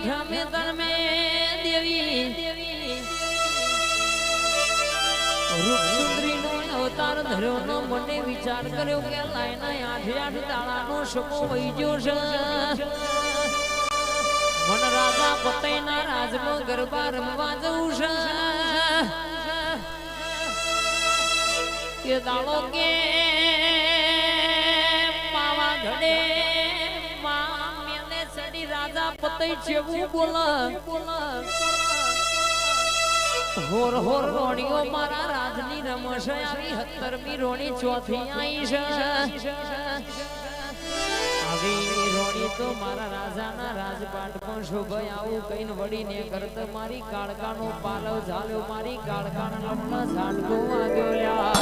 આઠમે ધર્મે દેવી. અવતાર ધર્યોનો મને વિચાર કર્યો કે લાયના આઠે દાડાનો શકો વહી ગયો છે. મન રાજા ગરબા રમવા જવું છે. કે દાડો કે પાવા માં સડી રાજા પતઈ જેવું બોલા. હોર હોર રોણીઓ મારા રાજની રમશ. આવી હત્તરમી રોણી ચોથી આવી છે. આવી રોણી તો મારા રાજાના આવું કઈન વળીને કરત મારી કાળકાનો પાલવ ઝાલ્યો. મારી કાળકાના લમણા ઝાટકો વાગ્યો લ્યા.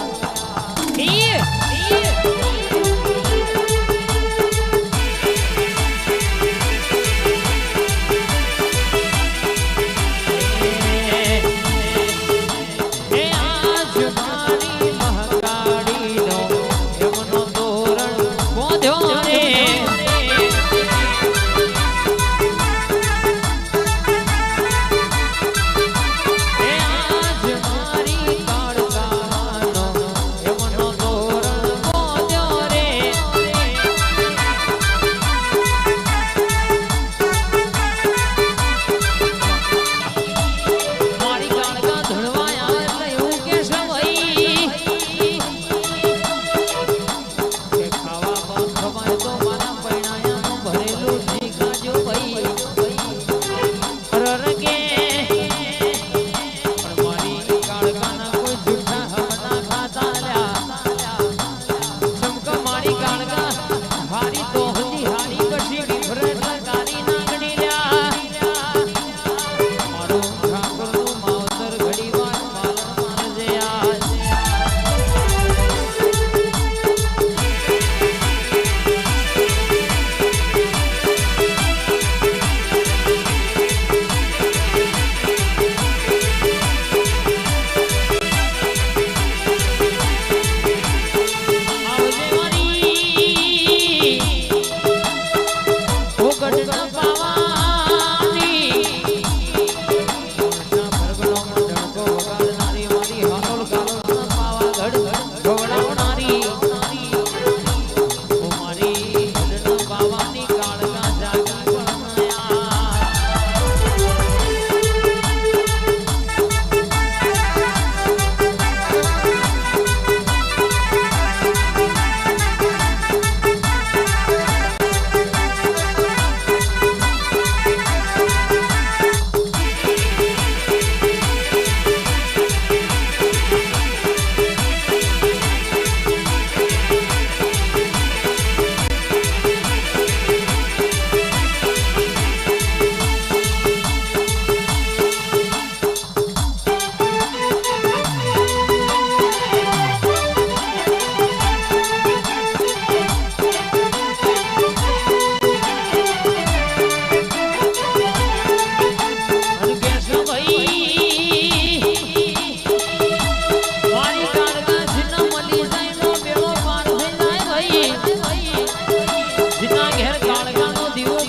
ઉગડના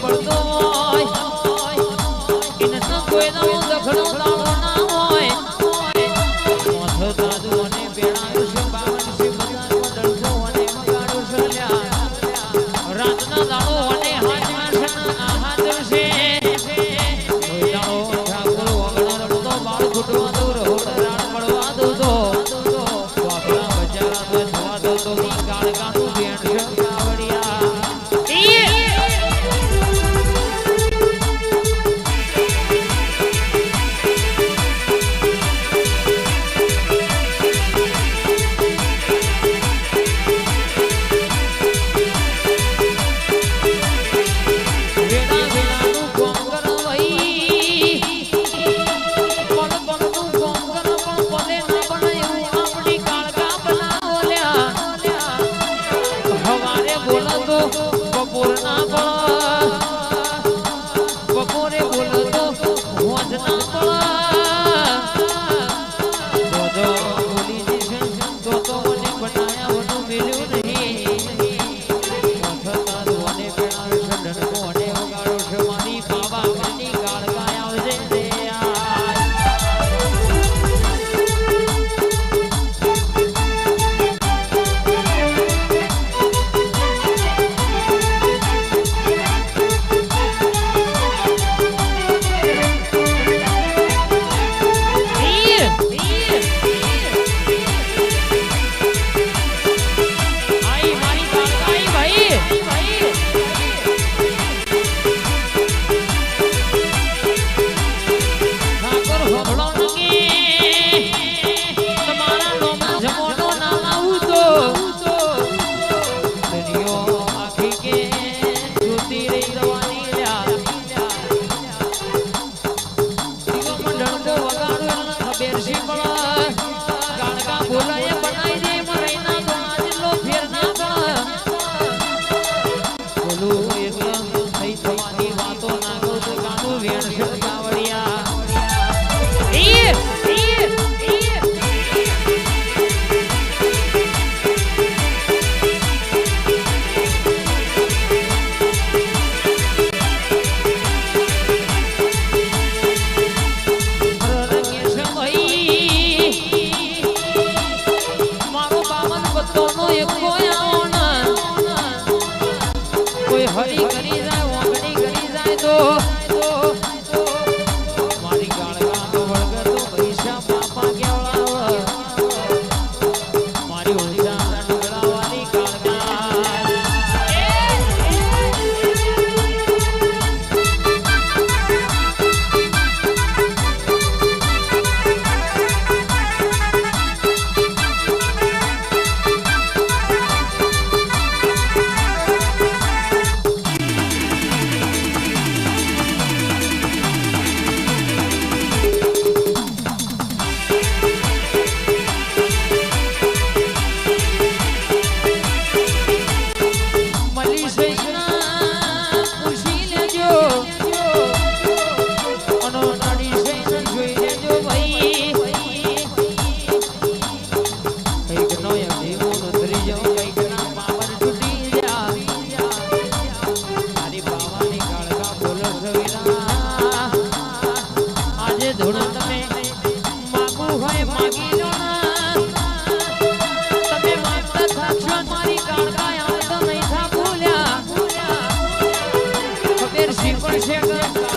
por dos. গো કાળકા યાદ નહીં